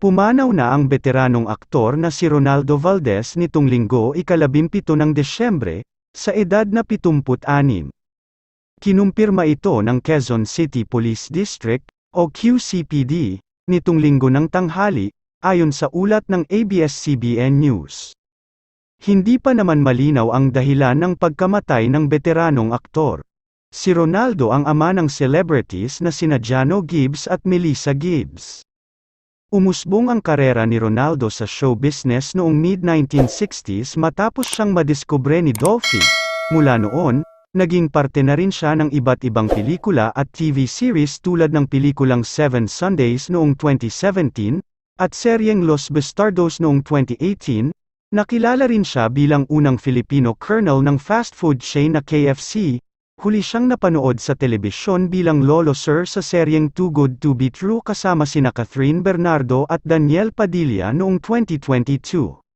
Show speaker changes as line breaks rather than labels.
Pumanaw na ang veteranong aktor na si Ronaldo Valdez nitong linggo ikalabimpito ng Desyembre, sa edad na 76. Kinumpirma ito ng Quezon City Police District, o QCPD, nitong linggo ng tanghali, ayon sa ulat ng ABS-CBN News. Hindi pa naman malinaw ang dahilan ng pagkamatay ng veteranong aktor. Si Ronaldo ang ama ng celebrities na sina Jano Gibbs at Melissa Gibbs. Umusbong ang karera ni Ronaldo sa show business noong mid-1960s matapos siyang madiskubre ni Dolphy. Mula noon, naging parte na rin siya ng iba't ibang pelikula at TV series tulad ng pelikulang Seven Sundays noong 2017, at seryeng Los Bastardos noong 2018, nakilala rin siya bilang unang Filipino colonel ng fast food chain na KFC, Huli siyang napanood sa telebisyon bilang Lolo Sir sa seryeng Too Good to Be True kasama sina Catherine Bernardo at Daniel Padilla noong 2022.